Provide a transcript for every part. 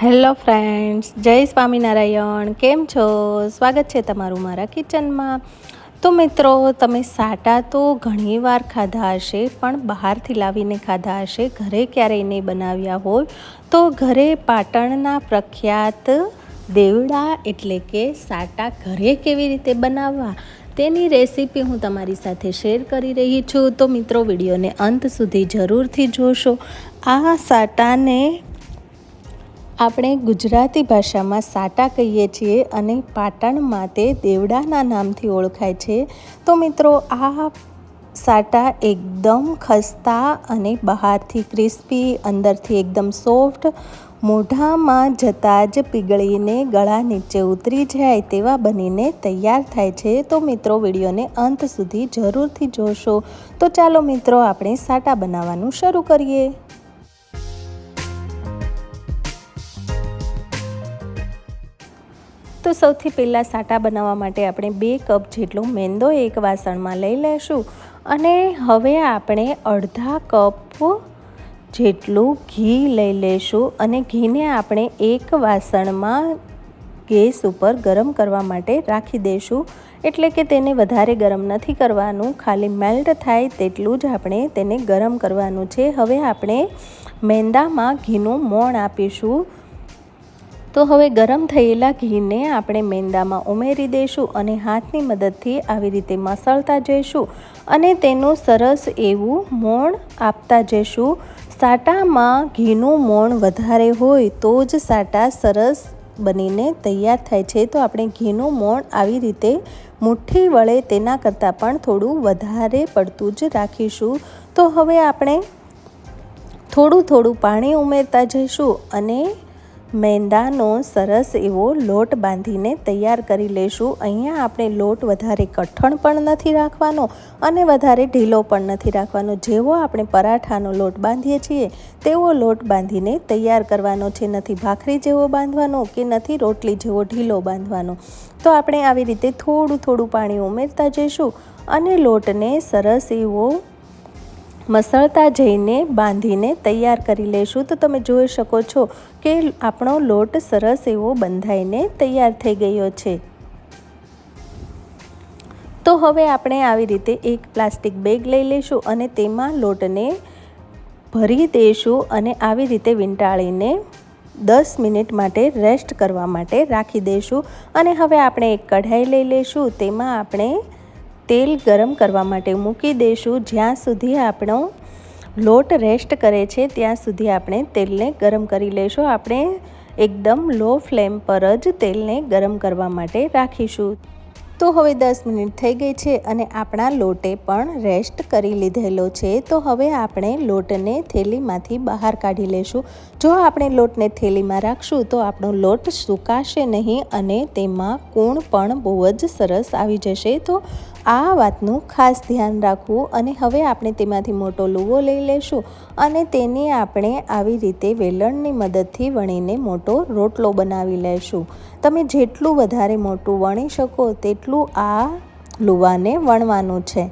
Hello friends, જય સ્વામિનારાયણ. કેમ છો? સ્વાગત છે તમારું મારા કિચનમાં. તો મિત્રો, તમે સાટા તો ઘણીવાર ખાધા હશે, પણ બહારથી લાવીને ખાધા હશે, ઘરે ક્યારેય નહીં બનાવ્યા હોય તો ઘરે પાટણના પ્રખ્યાત દેવડા એટલે કે સાટા ઘરે કેવી રીતે બનાવવા, તેની રેસીપી હું તમારી સાથે શેર કરી રહી છું. તો મિત્રો, વિડીયોને અંત સુધી જરૂરથી જોશો. આ સાટાને આપણે ગુજરાતી ભાષામાં સાટા કહીએ છીએ અને પાટણમાં તે દેવડાના નામથી ઓળખાય છે. તો મિત્રો, આ સાટા એકદમ ખસ્તા અને બહારથી ક્રિસ્પી, અંદરથી એકદમ સોફ્ટ, મોઢામાં જતાં જ પીગળીને ગળા નીચે ઉતરી જાય તેવા બનીને તૈયાર થાય છે. તો મિત્રો, વિડીયોને અંત સુધી જરૂરથી જોશો. તો ચાલો મિત્રો, આપણે સાટા બનાવવાનું શરૂ કરીએ. તો સૌથી પહેલાં સાટા બનાવવા માટે આપણે બે કપ જેટલો મેંદો એક વાસણમાં લઈ લઈશું અને હવે આપણે અડધા કપ જેટલું ઘી લઈ લઈશું અને ઘીને આપણે એક વાસણમાં ગેસ ઉપર ગરમ કરવા માટે રાખી દઈશું એટલે કે તેને વધારે ગરમ નથી કરવાનું, ખાલી મેલ્ટ થાય તેટલું જ આપણે તેને ગરમ કરવાનું છે. હવે આપણે મેંદામાં ઘીનું મોણ આપીશું. તો હવે ગરમ થયેલા ઘીને આપણે મેંદામાં ઉમેરી દઈશું અને હાથની મદદથી આવી રીતે મસળતા જઈશું અને તેનું સરસ એવું મોણ આપતા જઈશું. સાટામાં ઘીનું મોણ વધારે હોય તો જ સાટા સરસ બનીને તૈયાર થાય છે. તો આપણે ઘીનું મોણ આવી રીતે મુઠ્ઠી વળે તેના કરતાં પણ થોડું વધારે પડતું જ રાખીશું. તો હવે આપણે થોડું થોડું પાણી ઉમેરતા જઈશું અને મેંદાનો સરસ એવો લોટ બાંધીને તૈયાર કરી લઈશું અહીંયા આપણે લોટ વધારે કઠણ પણ નથી રાખવાનો અને વધારે ઢીલો પણ નથી રાખવાનો. જેવો આપણે પરાઠાનો લોટ બાંધીએ છીએ, તેવો લોટ બાંધીને તૈયાર કરવાનો છે. નથી ભાખરી જેવો બાંધવાનો કે નથી રોટલી જેવો ઢીલો બાંધવાનો. તો આપણે આવી રીતે થોડું થોડું પાણી ઉમેરતા જઈશું અને લોટને સરસ એવો મસળતા જઈને બાંધીને તૈયાર કરી લઈશું તો તમે જોઈ શકો છો કે આપણો લોટ સરસ એવો બંધાઈને તૈયાર થઈ ગયો છે. તો હવે આપણે આવી રીતે એક પ્લાસ્ટિક બેગ લઈ લઈશું અને તેમાં લોટને ભરી દઈશું અને આવી રીતે વીંટાળીને દસ મિનિટ માટે રેસ્ટ કરવા માટે રાખી દઈશું. અને હવે આપણે એક કઢાઈ લઈ લઈશું. તેમાં આપણે તેલ ગરમ કરવા માટે મૂકી દઈશું. જ્યાં સુધી આપણો લોટ રેસ્ટ કરે છે, ત્યાં સુધી આપણે તેલને ગરમ કરી લઈશું. આપણે એકદમ લો ફ્લેમ પર જ તેલને ગરમ કરવા માટે રાખીશું. તો હવે દસ મિનિટ થઈ ગઈ છે અને આપણા લોટે પણ રેસ્ટ કરી લીધેલો છે. તો હવે આપણે લોટને થેલીમાંથી બહાર કાઢી લઈશું. જો આપણે લોટને થેલીમાં રાખશું, તો આપણો લોટ સુકાશે નહીં અને તેમાં કૂણ પણ બહુ જ સરસ આવી જશે. તો આ વાતનું ખાસ ધ્યાન રાખવું અને હવે આપણે તેમાંથી મોટો લુવો લઈ લઈશું અને તેને આપણે આવી રીતે વેલણની મદદથી વણીને મોટો રોટલો બનાવી લઈશું તમે જેટલું વધારે મોટું વણી શકો તેટલું આ લુવાને વણવાનું છે.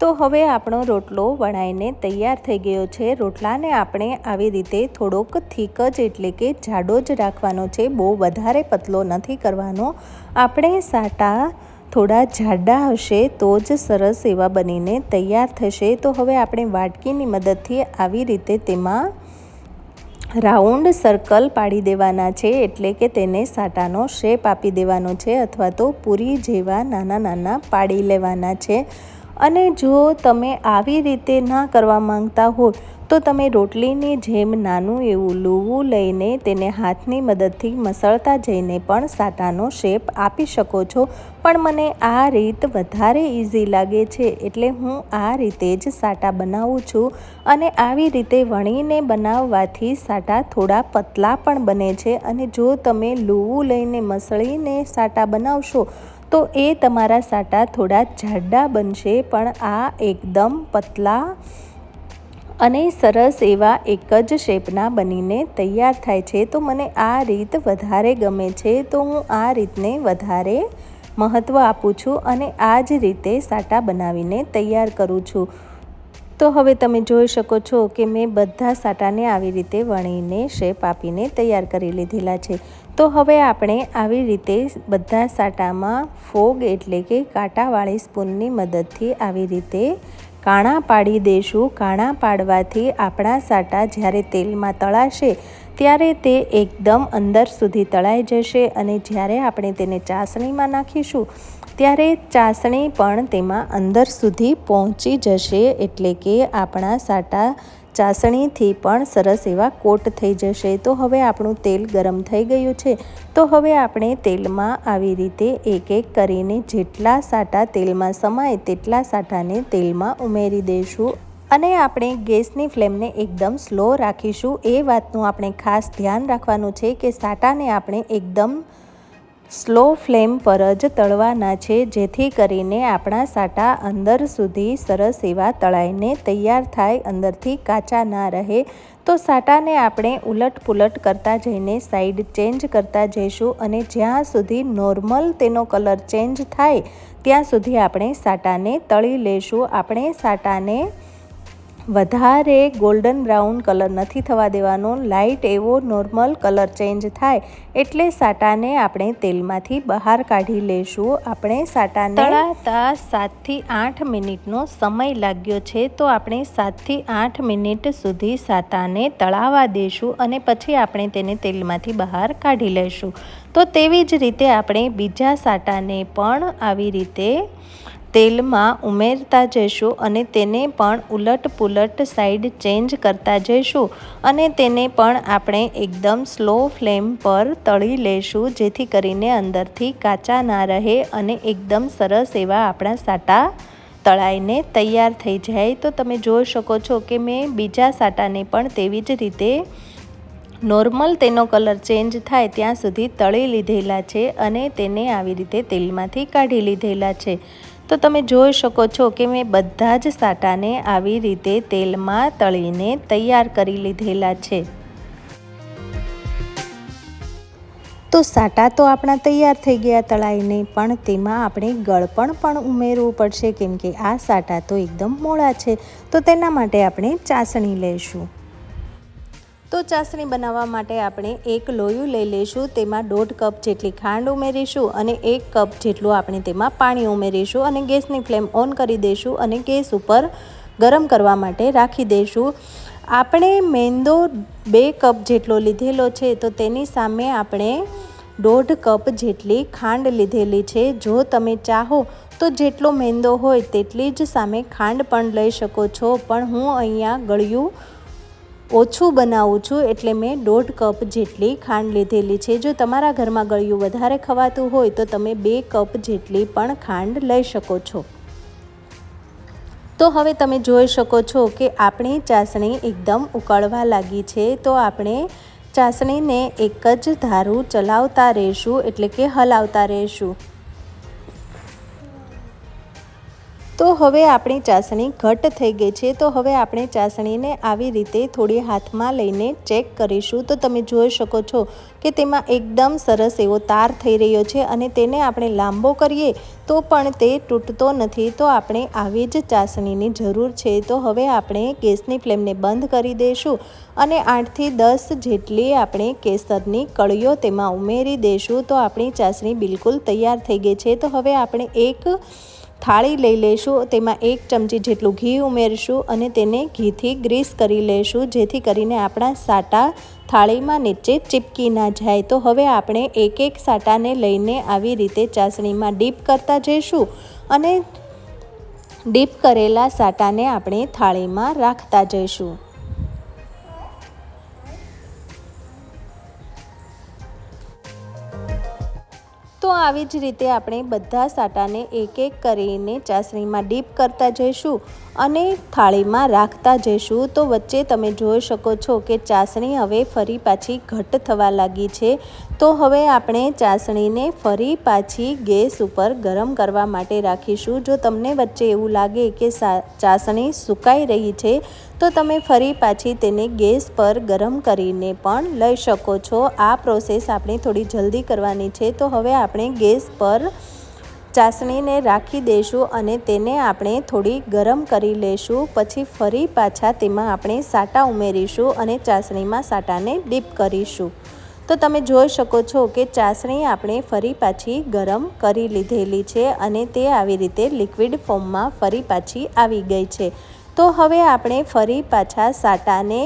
તો હવે આપણો રોટલો વણાઈને તૈયાર થઈ ગયો છે. રોટલાને આપણે આવી રીતે થોડોક થીક જ એટલે કે જાડો જ રાખવાનો છે. બહુ વધારે પતલો નથી કરવાનો. આપણે સાટા થોડા જાડા હશે તો જ સરસ એવા બનીને તૈયાર થશે. તો હવે આપણે વાટકીની મદદથી આવી રીતે તેમાં રાઉન્ડ સર્કલ પાડી દેવાના છે, એટલે કે તેને સાટાનો શેપ આપી દેવાનો છે, અથવા તો પૂરી જેવા નાના નાના પાડી લેવાના છે. અને જો તમે આવી રીતે ના કરવા માંગતા હો તો તમે રોટલીની જેમ નાનું એવું લૂવું લઈને તેને હાથની મદદથી મસળતા જઈને પણ સાટાનો શેપ આપી શકો છો. પણ મને આ રીત વધારે ઇઝી લાગે છે, એટલે હું આ રીતે જ સાટા બનાવું છું. અને આવી રીતે વણીને બનાવવાથી સાટા થોડા પતલા પણ બને છે. અને જો તમે લૂવું લઈને મસળીને સાટા બનાવશો તો એ તમારા સાટા થોડા જાડા બનશે, પણ આ એકદમ પતલા અને સરસ એવા એક જ શેપના બનીને તૈયાર થાય છે. તો મને આ રીત વધારે ગમે છે, તો હું આ રીતને વધારે મહત્ત્વ આપું છું અને આ જ રીતે સાટા બનાવીને તૈયાર કરું છું. તો હવે તમે જોઈ શકો છો કે મેં બધા સાટાને આવી રીતે વણીને, શેપ આપીને તૈયાર કરી લીધેલા છે. તો હવે આપણે આવી રીતે બધા સાટામાં ફોગ એટલે કે કાંટાવાળી સ્પૂનની મદદથી આવી રીતે કાણા પાડી દઈશું કાણા પાડવાથી આપણા સાટા જ્યારે તેલમાં તળાશે ત્યારે તે એકદમ અંદર સુધી તળાઈ જશે અને જ્યારે આપણે તેને ચાસણીમાં નાખીશું ત્યારે ચાસણી પણ તેમાં અંદર સુધી પહોંચી જશે એટલે કે આપણા સાટા ચાસણીથી પણ સરસ એવા કોટ થઈ જશે. તો હવે આપણું તેલ ગરમ થઈ ગયું છે. તો હવે આપણે તેલમાં આવી રીતે એક એક કરીને જેટલા સાટા તેલમાં સમાય તેટલા સાટાને તેલમાં ઉમેરી દઈશું. અને આપણે ગેસની ફ્લેમને એકદમ સ્લો રાખીશું. એ વાતનું આપણે ખાસ ધ્યાન રાખવાનું છે કે સાટાને આપણે એકદમ સ્લો ફ્લેમ પર જ તળવાના છે, જેથી કરીને આપણા સાટા અંદર સુધી સરસ એવા તળાઈને તૈયાર થાય, અંદરથી કાચા ના રહે. તો સાટાને આપણે ઉલટ પુલટ કરતા જઈને સાઈડ ચેન્જ કરતા જઈશું અને જ્યાં સુધી નોર્મલ તેનો કલર ચેન્જ થાય, ત્યાં સુધી આપણે સાટાને તળી લેશું. આપણે સાટાને વધારે ગોલ્ડન બ્રાઉન કલર નથી થવા દેવાનો. લાઇટ એવો નોર્મલ કલર ચેન્જ થાય એટલે સાટાને આપણે તેલમાંથી બહાર કાઢી લેશું. આપણે સાટાને તળાતા સાતથી આઠ મિનિટનો સમય લાગ્યો છે તો આપણે સાતથી આઠ મિનિટ સુધી સાટાને તળાવા દઈશું અને પછી આપણે તેને તેલમાંથી બહાર કાઢી લઈશું તો તેવી જ રીતે આપણે બીજા સાટાને પણ આવી રીતે તેલમાં ઉમેરતા જઈશું અને તેને પણ ઉલટ પુલટ સાઈડ ચેન્જ કરતા જઈશું અને તેને પણ આપણે એકદમ સ્લો ફ્લેમ પર તળી લેશું, જેથી કરીને અંદરથી કાચા ના રહે અને એકદમ સરસ એવા આપણા સાટા તળાઈને તૈયાર થઈ જાય. તો તમે જોઈ શકો છો કે મેં બીજા સાટાને પણ તેવી જ રીતે નોર્મલ તેનો કલર ચેન્જ થાય ત્યાં સુધી તળી લીધેલા છે અને તેને આવી રીતે તેલમાંથી કાઢી લીધેલા છે. તો તમે જોઈ શકો છો કે મેં બધા જ સાટાને આવી રીતે તેલમાં તળીને તૈયાર કરી લીધેલા છે. તો સાટા તો આપણા તૈયાર થઈ ગયા તળાઈને, પણ તેમાં આપણે ગળપણ પણ ઉમેરવું પડશે, કેમ કે આ સાટા તો એકદમ મોળા છે. તો તેના માટે આપણે ચાસણી લઈશું તો ચાસણી બનાવવા માટે આપણે એક લોયું લઈ લઈશું, તેમાં દોઢ કપ જેટલી ખાંડ ઉમેરીશું અને એક કપ જેટલું આપણે તેમાં પાણી ઉમેરીશું અને ગેસની ફ્લેમ ઓન કરી દઈશું અને ગેસ ઉપર ગરમ કરવા માટે રાખી દઈશું. આપણે મેંદો બે કપ જેટલો લીધેલો છે, તો તેની સામે આપણે દોઢ કપ જેટલી ખાંડ લીધેલી છે. જો તમે ચાહો તો જેટલો મેંદો હોય તેટલી જ સામે ખાંડ પણ લઈ શકો છો. પણ હું અહીંયા ગળ્યું ઓછું બનાવું છું એટલે મેં દોઢ કપ જેટલી ખાંડ લીધેલી છે. જો તમારા ઘરમાં ગળ્યું વધારે ખવાતું હોય તો તમે બે કપ જેટલી પણ ખાંડ લઈ શકો છો. તો હવે તમે જોઈ શકો છો કે આપણી ચાસણી એકદમ ઉકળવા લાગી છે. તો આપણે ચાસણીને એક જ ધારું ચલાવતા રહીશું એટલે કે હલાવતા રહીશું. તો હવે આપણી ચાસણી ઘટ થઈ ગઈ છે, તો હવે આપણે ચાસણીને આવી રીતે થોડી હાથમાં લઈને ચેક કરીશું. તો તમે જોઈ શકો છો કે તેમાં એકદમ સરસ એવો તાર થઈ રહ્યો છે અને તેને આપણે લાંબો કરીએ તો પણ તે તૂટતો નથી. તો આપણે આવી જ ચાસણીની જરૂર છે. તો હવે આપણે ગેસની ફ્લેમને બંધ કરી દઈશું અને આઠથી દસ જેટલી આપણે કેસરની કળીઓ તેમાં ઉમેરી દઈશું. તો આપણી ચાસણી બિલકુલ તૈયાર થઈ ગઈ છે. તો હવે આપણે એક થાળી લઈ લઈશું તેમાં એક ચમચી જેટલું ઘી ઉમેરશું અને તેને ઘીથી ગ્રીસ કરી લઈશું જેથી કરીને આપણા સાટા થાળીમાં નીચે ચીપકી ના જાય. તો હવે આપણે એક એક સાટાને લઈને આવી રીતે ચાસણીમાં ડીપ કરતા જઈશું અને ડીપ કરેલા સાટાને આપણે થાળીમાં રાખતા જઈશું. તો આવી જ રીતે આપણે બધા સાટાને એક એક કરીને ચાસણીમાં ડીપ કરતા જઈશું. અને થાળીમાં રાખતા જઈશું, તો વચ્ચે તમે જોઈ શકો છો કે ચાસણી હવે ફરી પાછી ઘટ થવા લાગી છે. તો હવે આપણે ચાસણીને ફરી પાછી ગેસ ઉપર ગરમ કરવા માટે રાખીશું. જો તમને વચ્ચે એવું લાગે કે ચાસણી સુકાઈ રહી છે, તો તમે ફરી પાછી તેને ગેસ પર ગરમ કરીને પણ લઈ શકો છો. આ પ્રોસેસ આપણે થોડી જલ્દી કરવાની છે. તો હવે આપણે ગેસ પર ચાસણીને રાખી દઈશું અને તેને આપણે થોડી ગરમ કરી લઈશું પછી ફરી પાછા તેમાં આપણે સાટા ઉમેરીશું અને ચાસણીમાં સાટાને ડીપ કરીશું. તો તમે જોઈ શકો છો કે ચાસણી આપણે ફરી પાછી ગરમ કરી લીધેલી છે અને તે આવી રીતે લિક્વિડ ફોર્મમાં ફરી પાછી આવી ગઈ છે. તો હવે આપણે ફરી પાછા સાટાને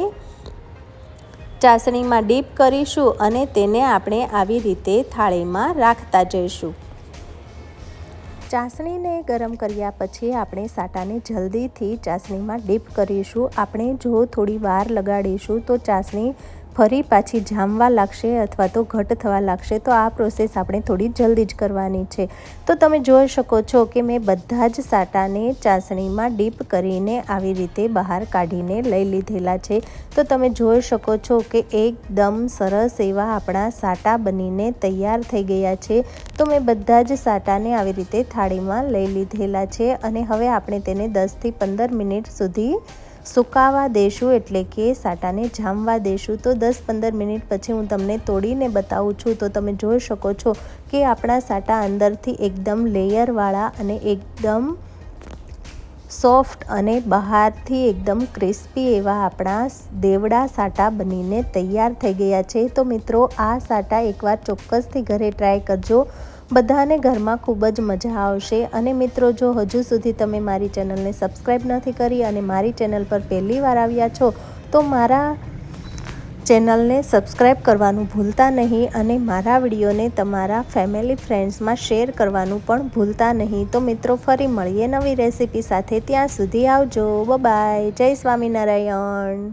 ચાસણીમાં ડીપ કરીશું અને તેને આપણે આવી રીતે થાળીમાં રાખતા જઈશું. ચાસણીને ગરમ કર્યા પછી આપણે સાટાને જલ્દીથી ચાસણીમાં ડીપ કરીશું. આપણે જો થોડી વાર લગાડીશું તો ચાસણી ફરી પાછી જામવા લાગશે અથવા તો ઘટ થવા લાગશે, તો આ પ્રોસેસ આપણે થોડી જલ્દી જ કરવાની છે. તો તમે જોઈ શકો છો કે મેં બધા જ સાટાને ચાસણીમાં ડીપ કરીને આવી રીતે બહાર કાઢીને લઈ લીધેલા છે. તો તમે જોઈ શકો છો કે એકદમ સરસ એવા આપણા સાટા બનીને તૈયાર થઈ ગયા છે. તો મેં બધા જ સાટાને આવી રીતે થાળીમાં લઈ લીધેલા છે અને હવે આપણે તેને દસથી પંદર મિનિટ સુધી સુકાવા દેશું એટલે કે સાટાને જામવા દેશું. તો દસ પંદર મિનિટ પછી હું તમને તોડીને બતાવું છું. તો તમે જોઈ શકો છો કે આપણા સાટા અંદરથી એકદમ લેયરવાળા અને એકદમ સોફ્ટ અને બહારથી એકદમ ક્રિસ્પી એવા આપણા દેવડા સાટા બનીને તૈયાર થઈ ગયા છે. તો મિત્રો, આ સાટા એકવાર ચોક્કસથી ઘરે ટ્રાય કરજો. બધાને ઘરમાં ખૂબ જ મજા આવશે. અને મિત્રો, જો હજુ સુધી તમે મારી ચેનલને સબસ્ક્રાઈબ નથી કરી અને મારી ચેનલ પર પહેલી વાર આવ્યા છો, તો મારા ચેનલને સબસ્ક્રાઈબ કરવાનું ભૂલતા નહીં અને મારા વિડીયોને તમારા ફેમિલી ફ્રેન્ડ્સમાં શેર કરવાનું પણ ભૂલતા નહીં. તો મિત્રો, ફરી મળીએ નવી રેસીપી સાથે. ત્યાં સુધી આવજો. બાય જય સ્વામિનારાયણ.